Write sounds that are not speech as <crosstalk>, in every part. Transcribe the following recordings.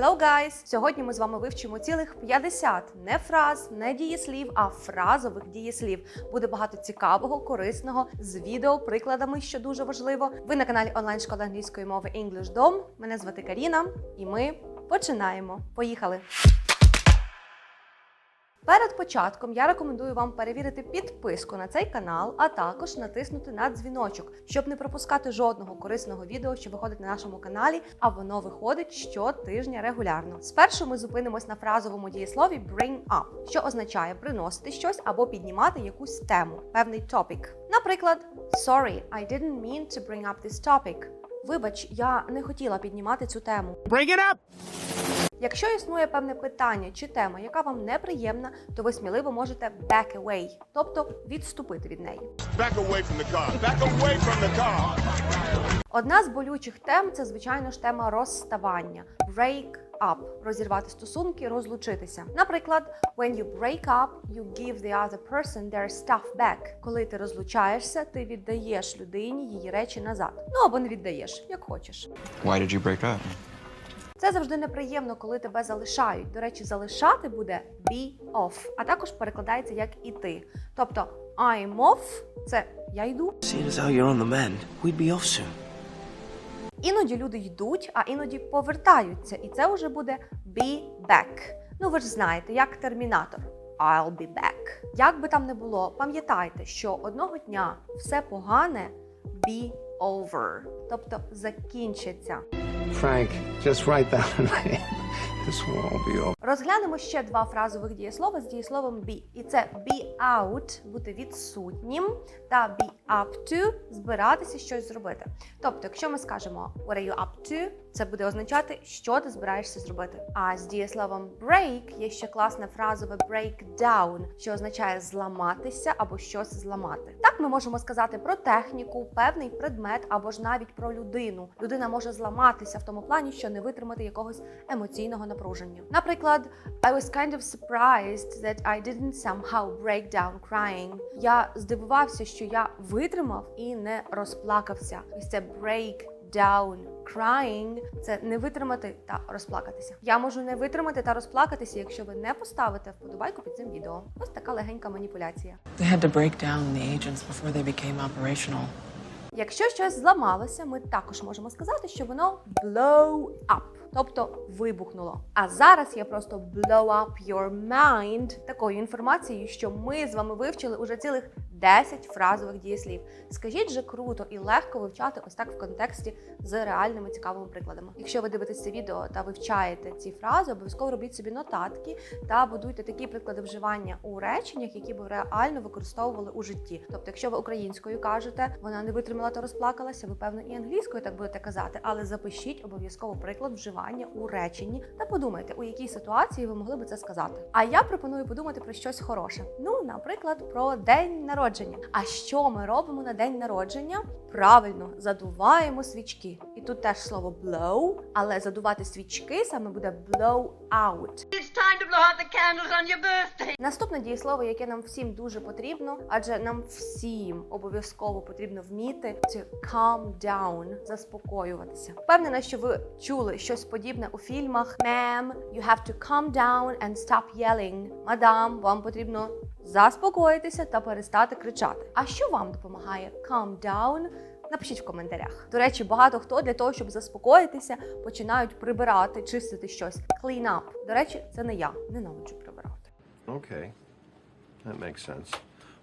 Hello, guys! Сьогодні ми з вами вивчимо цілих 50 не фраз, не дієслів, а фразових дієслів. Буде багато цікавого, корисного з відео, прикладами, що дуже важливо. Ви на каналі онлайн школи англійської мови EnglishDom. Мене звати Каріна, і ми починаємо. Поїхали! Перед початком я рекомендую вам перевірити підписку на цей канал, а також натиснути на дзвіночок, щоб не пропускати жодного корисного відео, що виходить на нашому каналі, а воно виходить щотижня регулярно. Спершу ми зупинимось на фразовому дієслові bring up, що означає приносити щось або піднімати якусь тему, певний topic. Наприклад, sorry, I didn't mean to bring up this topic. Вибач, я не хотіла піднімати цю тему. Bring it up! Якщо існує певне питання чи тема, яка вам неприємна, то ви сміливо можете back away, тобто відступити від неї. Back away from the car. Back away from the car. Одна з болючих тем це, звичайно ж, тема розставання break up – розірвати стосунки, розлучитися. Наприклад, when you break up, you give the other person their stuff back. Коли ти розлучаєшся, ти віддаєш людині її речі назад. Ну або не віддаєш, як хочеш. Why did you break up? Це завжди неприємно, коли тебе залишають. До речі, залишати буде be off, а також перекладається як іти. Тобто I'm off – це я йду. Seeing as how you're on the mend, we'd be off soon. Іноді люди йдуть, а іноді повертаються, і це вже буде be back. Ну ви ж знаєте, як термінатор. I'll be back. Як би там не було, пам'ятайте, що одного дня все погане be over, тобто закінчиться. Frank, just write that my. <laughs> This will all be over. Розглянемо ще два фразових дієслова з дієсловом be. І це be out бути відсутнім та be up to збиратися щось зробити. Тобто, якщо ми скажемо what are you up to, це буде означати, що ти збираєшся зробити. А з дієсловом break є ще класне фразове breakdown, що означає зламатися або щось зламати. Так ми можемо сказати про техніку, певний предмет або ж навіть про людину. Людина може зламатися в тому плані, що не витримати якогось емоційного напруження. Наприклад, I was kind of surprised that I didn't somehow break down crying. Я здивувався, що я витримав і не розплакався. Ось це break down crying – це не витримати та розплакатися. Я можу не витримати та розплакатися, якщо ви не поставите вподобайку під цим відео. Ось така легенька маніпуляція. They had to break down the agents before they became operational. Якщо щось зламалося, ми також можемо сказати, що воно blow up, тобто вибухнуло. А зараз я просто blow up your mind такою інформацією, що ми з вами вивчили уже цілих 10 фразових дієслів. Скажіть же круто і легко вивчати ось так в контексті з реальними цікавими прикладами. Якщо ви дивитесь це відео та вивчаєте ці фрази, обов'язково робіть собі нотатки та будуйте такі приклади вживання у реченнях, які ви реально використовували у житті. Тобто, якщо ви українською кажете, вона не витримала та розплакалася, ви певно і англійською так будете казати, але запишіть обов'язково приклад вживання у реченні та подумайте, у якій ситуації ви могли би це сказати. А я пропоную подумати про щось хороше. Ну, наприклад, про день народження. А що ми робимо на день народження? Правильно, задуваємо свічки. І тут теж слово blow, але задувати свічки саме буде blow out. It's time to blow out the candles on your birthday. Наступне дієслово, яке нам всім дуже потрібно, адже нам всім обов'язково потрібно вміти це calm down, заспокоюватися. Впевнена, що ви чули щось подібне у фільмах. Ma'am, you have to calm down and stop yelling. Мадам, вам потрібно заспокоїтися та перестати кричати. А що вам допомагає calm down? Напишіть в коментарях. До речі, багато хто для того, щоб заспокоїтися, починають прибирати, чистити щось. Clean up. До речі, це не я. Ненавиджу прибирати. Okay, that makes sense.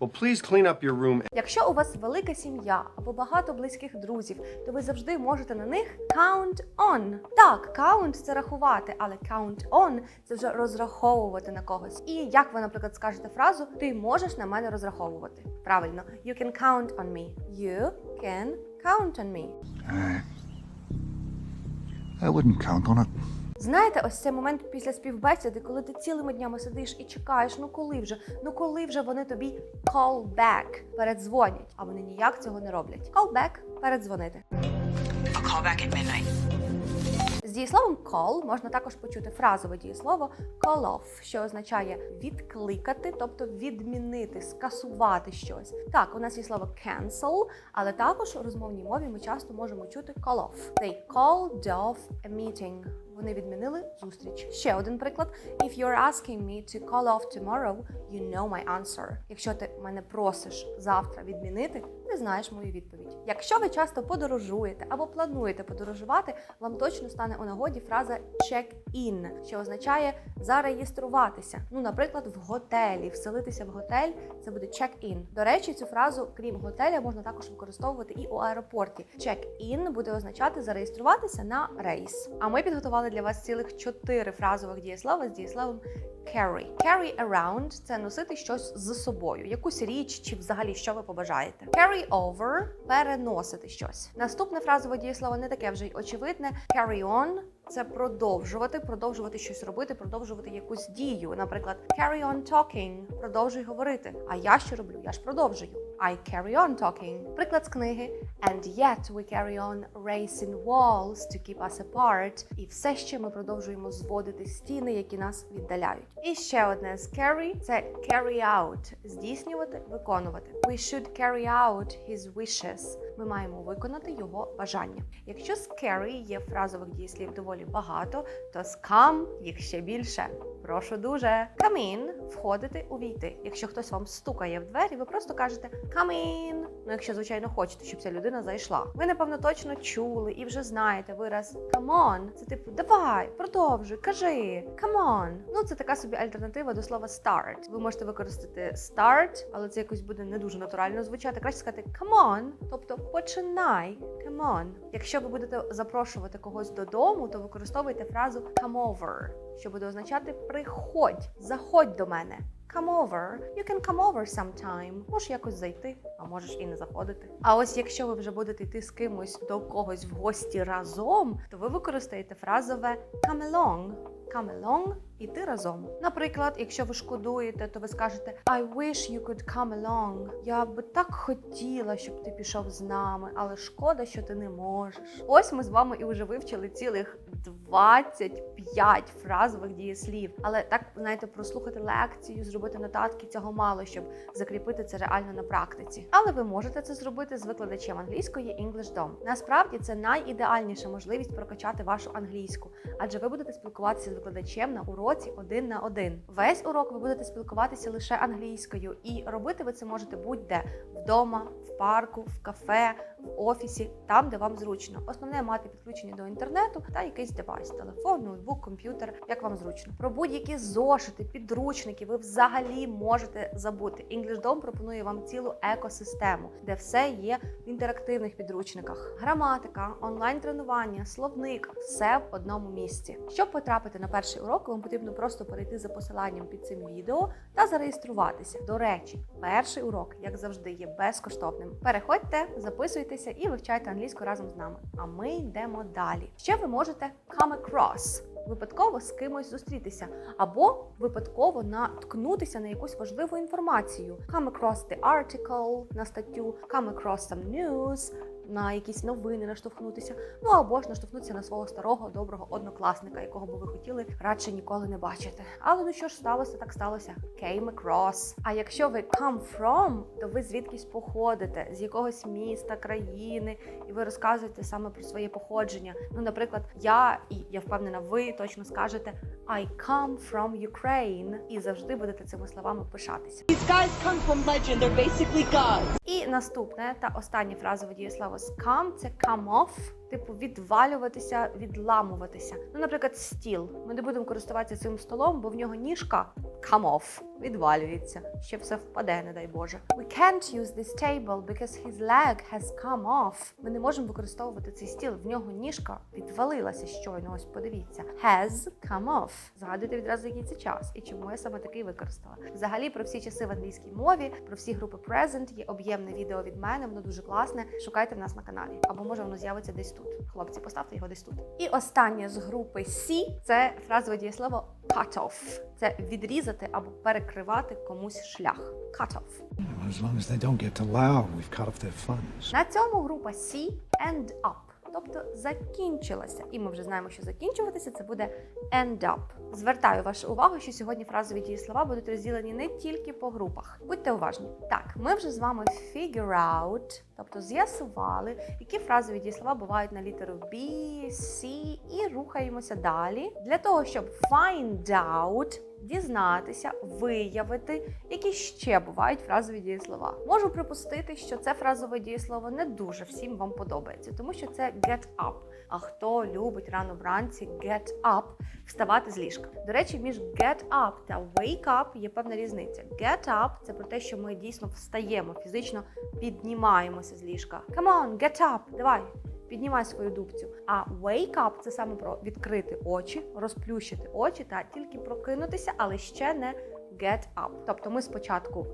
Well, please clean up your room Якщо у вас велика сім'я або багато близьких друзів, то ви завжди можете на них count on. Так, count – це рахувати, але count on – це вже розраховувати на когось. І як ви, наприклад, скажете фразу Ти можеш на мене розраховувати. Правильно, you can count on me. You can count on me. I wouldn't count on it. Знаєте, ось цей момент після співбесіди, коли ти цілими днями сидиш і чекаєш, ну коли вже, ну коли вже вони тобі call back, передзвонять, а вони ніяк цього не роблять. Call back – передзвонити. I'll call back at midnight. З дієсловом call можна також почути фразове дієслово call off, що означає відкликати, тобто відмінити, скасувати щось. Так, у нас є слово cancel, але також у розмовній мові ми часто можемо чути call off. They called off a meeting. Вони відмінили зустріч. Ще один приклад. If you're asking me to call off tomorrow, you know my answer. Якщо ти мене просиш завтра відмінити, ти знаєш мою відповідь. Якщо ви часто подорожуєте або плануєте подорожувати, вам точно стане у нагоді фраза check-in, що означає зареєструватися. Ну, наприклад, в готелі, вселитися в готель це буде check-in. До речі, цю фразу, крім готеля, можна також використовувати і у аеропорті. Check-in буде означати зареєструватися на рейс. А ми підготували для вас цілих чотири фразових дієслова з дієсловом carry. Carry around – це носити щось з собою, якусь річ чи взагалі що ви побажаєте. Carry over – переносити щось. Наступне фразове дієслово не таке вже й очевидне. Carry on – це продовжувати, продовжувати щось робити, продовжувати якусь дію. Наприклад, carry on talking – продовжуй говорити. А я що роблю? Я ж продовжую. I carry on talking. Приклад з книги And yet we carry on racing walls to keep us apart. І все ще ми продовжуємо зводити стіни, які нас віддаляють. І ще одне з carry – це carry out – здійснювати, виконувати. We should carry out his wishes. Ми маємо виконати його бажання. Якщо scary є фразових дієслів доволі багато, то scam їх ще більше. Прошу дуже. Come in – входити, увійти. Якщо хтось вам стукає в двері, ви просто кажете come in. Ну, якщо, звичайно, хочете, щоб ця людина зайшла. Ви, напевно, точно чули і вже знаєте вираз come on. Це типу давай, продовжуй, кажи, come on. Ну, це така собі альтернатива до слова start. Ви можете використати start, але це якось буде не дуже натурально звучати. Краще сказати come on, тобто починай. Come on. Якщо ви будете запрошувати когось додому, то використовуйте фразу come over, що буде означати приходь, заходь до мене. Come over. You can come over sometime. Можеш якось зайти, а можеш і не заходити. А ось якщо ви вже будете йти з кимось до когось в гості разом, то ви використаєте фразове come along. Come along – іти разом. Наприклад, якщо ви шкодуєте, то ви скажете I wish you could come along. Я би так хотіла, щоб ти пішов з нами, але шкода, що ти не можеш. Ось ми з вами і вже вивчили цілих 25 фразових дієслів. Але так, знаєте, прослухати лекцію, зробити нотатки цього мало, щоб закріпити це реально на практиці. Але ви можете це зробити з викладачем англійської EnglishDom. Насправді це найідеальніша можливість прокачати вашу англійську, адже ви будете спілкуватися з викладачем на уроці один на один. Весь урок ви будете спілкуватися лише англійською, і робити ви це можете будь-де вдома, в парку, в кафе, в офісі, там, де вам зручно. Основне мати підключення до інтернету та якийсь девайс, телефон, ноутбук, комп'ютер, як вам зручно. Про будь-які зошити, підручники ви взагалі можете забути. EnglishDom пропонує вам цілу екосистему, де все є в інтерактивних підручниках. Граматика, онлайн-тренування, словник все в одному місці. Щоб потрапити на перший урок, вам потрібно просто перейти за посиланням під цим відео та зареєструватися. До речі, перший урок, як завжди, є безкоштовним. Переходьте, записуйтеся і вивчайте англійську разом з нами. А ми йдемо далі. Ще ви можете come across. Випадково з кимось зустрітися, або випадково наткнутися на якусь важливу інформацію. Come across the article на статтю, come across some news, на якісь новини наштовхнутися. Ну або ж наштовхнутися на свого старого доброго однокласника, якого би ви хотіли радше ніколи не бачити. Але ну що ж сталося, так сталося. Came across. А якщо ви come from, то ви звідкись походите з якогось міста, країни, і ви розказуєте саме про своє походження. Ну, наприклад, я і я впевнена, ви точно скажете I come from Ukraine і завжди будете цими словами пишатися. These guys come from legend. They're basically gods. І наступне та останнє фразове дієслово was come, to come off. Типу відвалюватися, відламуватися. Ну, наприклад, стіл. Ми не будемо користуватися цим столом, бо в нього ніжка come off, відвалюється. Ще все впаде, не дай Боже. We can't use this table because his leg has come off. Ми не можемо використовувати цей стіл. В нього ніжка відвалилася щойно. Ось подивіться. Has come off. Згадуйте відразу, який це час і чому я саме такий використала. Взагалі про всі часи в англійській мові, про всі групи present є об'ємне відео від мене. Воно дуже класне. Шукайте в нас на каналі. Або може воно з'явиться десь тут. Хлопці, поставте його десь тут. І останнє з групи Сі – це фразове дієслово cut off. Це відрізати або перекривати комусь шлях. Cut off. As long as they don't get to Lao, we've cut off their funds. На цьому група Сі end up. Тобто закінчилася. І ми вже знаємо, що закінчуватися це буде end up. Звертаю вашу увагу, що сьогодні фразові дієслова будуть розділені не тільки по групах. Будьте уважні. Так, ми вже з вами figure out, тобто з'ясували, які фразові дієслова бувають на літеру B, C і рухаємося далі для того, щоб find out дізнатися, виявити, які ще бувають фразові дієслова. Можу припустити, що це фразове дієслово не дуже всім вам подобається, тому що це get up. А хто любить рано вранці get up, вставати з ліжка. До речі, між get up та wake up є певна різниця. Get up – це про те, що ми дійсно встаємо, фізично піднімаємося з ліжка. Come on, get up, давай. Піднімай свою дубцю. А wake up – це саме про відкрити очі, розплющити очі та тільки прокинутися, але ще не get up. Тобто ми спочатку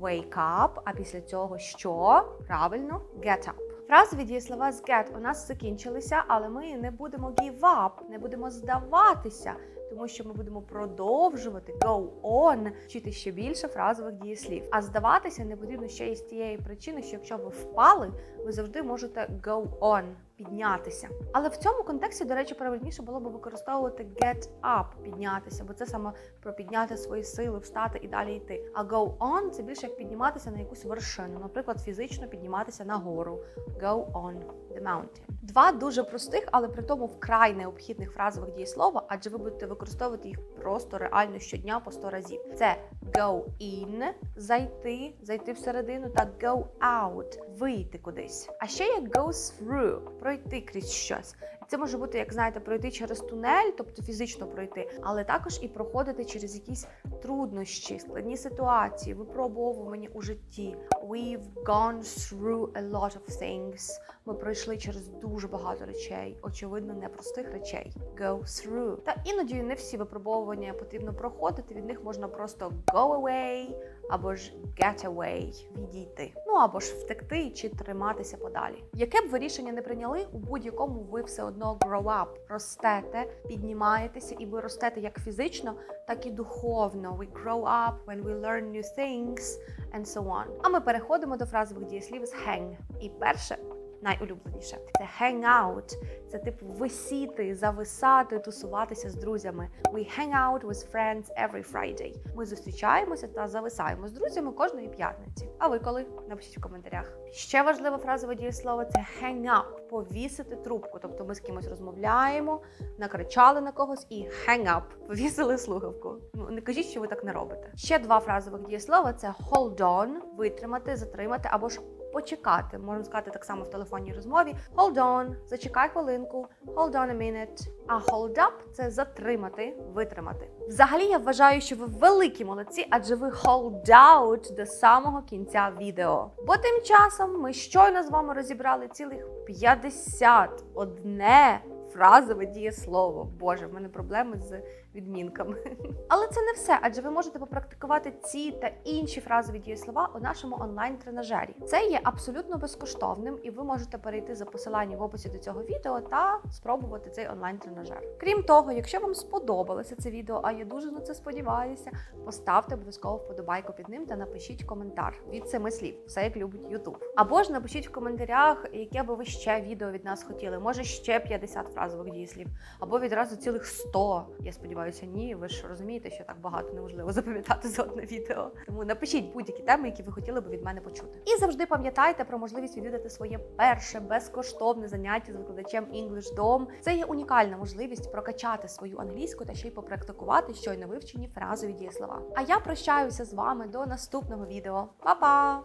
wake up, а після цього що? Правильно, get up. Фразові дієслова з get у нас закінчилися, але ми не будемо give up, не будемо здаватися, тому що ми будемо продовжувати go on, вчити ще більше фразових дієслів. А здаватися не потрібно ще із тієї причини, що якщо ви впали, ви завжди можете go on, піднятися. Але в цьому контексті, до речі, правильніше було б використовувати get up, піднятися, бо це саме про підняти свої сили, встати і далі йти. А go on це більше як підніматися на якусь вершину, наприклад, фізично підніматися на гору. Go on the mountain. Два дуже простих, але при тому вкрай необхідних фразових дієслова, адже ви будете використовувати їх просто реально щодня по 100 разів. Це go in – зайти, зайти всередину, та go out – вийти кудись. А ще є go through – пройти крізь щось. Це може бути, як знаєте, пройти через тунель, тобто фізично пройти, але також і проходити через якісь труднощі, складні ситуації, випробовування у житті. We've gone through a lot of things. Ми пройшли через дуже багато речей, очевидно, непростих речей. Go through. Та іноді не всі випробовування потрібно проходити. Від них можна просто go away або ж get away, відійти. Ну або ж втекти чи триматися подалі. Яке б ви рішення не прийняли, у будь-якому ви все одно grow up, ростете, піднімаєтеся, і ви ростете як фізично, так і духовно. We grow up when we learn new things and so on. А ми переходимо до фразових дієслів з hang. І перше. Найулюбленіше це hang out. Це типу висіти, зависати, тусуватися з друзями. We hang out with friends every Friday. Ми зустрічаємося та зависаємо з друзями кожної п'ятниці. А ви коли? Напишіть в коментарях. Ще важливе фразове дієслово це hang up – повісити трубку. Тобто ми з кимось розмовляємо, накричали на когось і hang up – повісили слухавку. Ну не кажіть, що ви так не робите. Ще два фразових дієслова це hold on – витримати, затримати або ж почекати. Можемо сказати так само в телефонній розмові. Hold on, зачекай хвилинку, hold on a minute. А hold up – це затримати, витримати. Взагалі я вважаю, що ви великі молодці, адже ви hold out до самого кінця відео. Бо тим часом ми щойно з вами розібрали цілих 51 фразове дієслово. Боже, в мене проблеми з відмінками. <laughs> Але це не все, адже ви можете попрактикувати ці та інші фразові дієслова у нашому онлайн-тренажері. Це є абсолютно безкоштовним, і ви можете перейти за посиланням в описі до цього відео та спробувати цей онлайн-тренажер. Крім того, якщо вам сподобалося це відео, а я дуже на це сподіваюся, поставте обов'язково вподобайку під ним та напишіть коментар від семи слів, все як любить YouTube. Або ж напишіть в коментарях, яке би ви ще відео від нас хотіли. Може ще 50 фразових дієслів, або відразу цілих 100. Я сподіваюся, ні. Ви ж розумієте, що так багато неможливо запам'ятати за одне відео. Тому напишіть будь-які теми, які ви хотіли би від мене почути. І завжди пам'ятайте про можливість відвідати своє перше безкоштовне заняття з викладачем English Dom. Це є унікальна можливість прокачати свою англійську та ще й попрактикувати щойно вивчені фразові дієслова. А я прощаюся з вами до наступного відео. Па-па!